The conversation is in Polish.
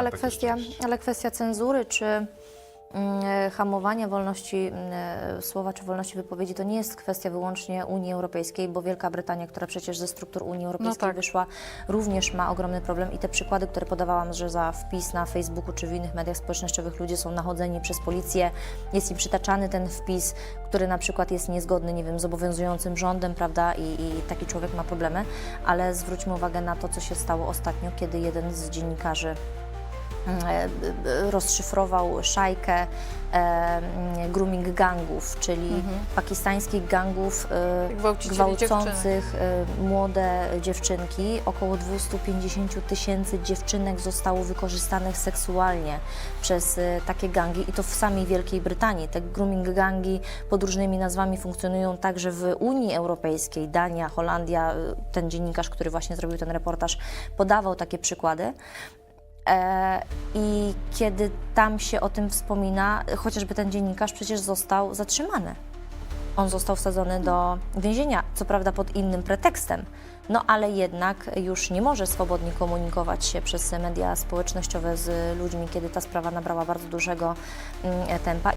Ale Tak kwestia, ale kwestia cenzury czy mm, e, hamowania wolności mm, e, słowa czy wolności wypowiedzi to nie jest kwestia wyłącznie Unii Europejskiej, bo Wielka Brytania, która przecież ze struktur Unii Europejskiej tak. wyszła, również ma ogromny problem. I te przykłady, które podawałam, że za wpis na Facebooku czy w innych mediach społecznościowych ludzie są nachodzeni przez policję, jest im przytaczany ten wpis, który na przykład jest niezgodny, nie wiem, z obowiązującym rządem, prawda, i, i taki człowiek ma problemy, ale zwróćmy uwagę na to, co się stało ostatnio, kiedy jeden z dziennikarzy rozszyfrował szajkę e, grooming gangów, czyli pakistańskich gangów e, Gwałcicieli gwałcących e, młode dziewczynki. Około 250 tysięcy dziewczynek zostało wykorzystanych seksualnie przez e, takie gangi i to w samej Wielkiej Brytanii. Te grooming gangi pod różnymi nazwami funkcjonują także w Unii Europejskiej, Dania, Holandia. E, Ten dziennikarz, który właśnie zrobił ten reportaż, podawał takie przykłady. E, I kiedy tam się o tym wspomina, chociażby ten dziennikarz przecież został zatrzymany. On został wsadzony do więzienia, co prawda pod innym pretekstem, no ale jednak już nie może swobodnie komunikować się przez media społecznościowe z ludźmi, kiedy ta sprawa nabrała bardzo dużego mm, tempa.